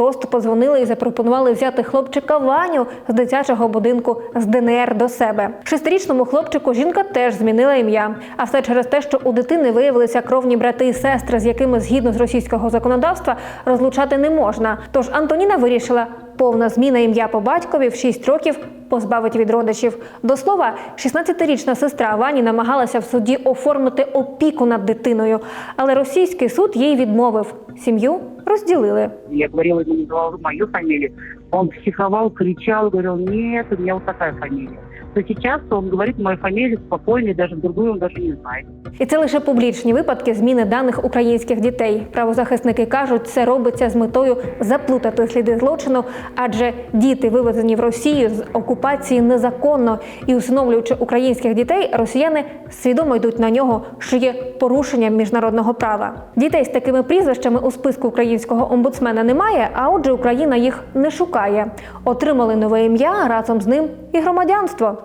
просто позвонили і запропонували взяти хлопчика Ваню з дитячого будинку з ДНР до себе. Шестирічному хлопчику жінка теж змінила ім'я. А все через те, що у дитини виявилися кровні брати і сестри, з якими згідно з російського законодавства розлучати не можна. Тож Антоніна вирішила, повна зміна ім'я по батькові в 6 років позбавить від родичів. До слова, 16-річна сестра Вані намагалася в суді оформити опіку над дитиною, але російський суд їй відмовив. Сім'ю розділили. Я говорила называла мою фамилию. Он психовал, кричал, говорил, нет, у меня вот такая фамилия. То сейчас он говорит мою фамилию спокойно, и даже другую он даже не знает. І це лише публічні випадки зміни даних українських дітей. Правозахисники кажуть, це робиться з метою заплутати сліди злочину, адже діти, вивезені в Росію з окупації незаконно і усиновлюючи українських дітей, росіяни свідомо йдуть на нього, що є порушенням міжнародного права. Дітей з такими прізвищами у списку українського омбудсмена немає, а отже, Україна їх не шукає. Отримали нове ім'я разом з ним і громадянство.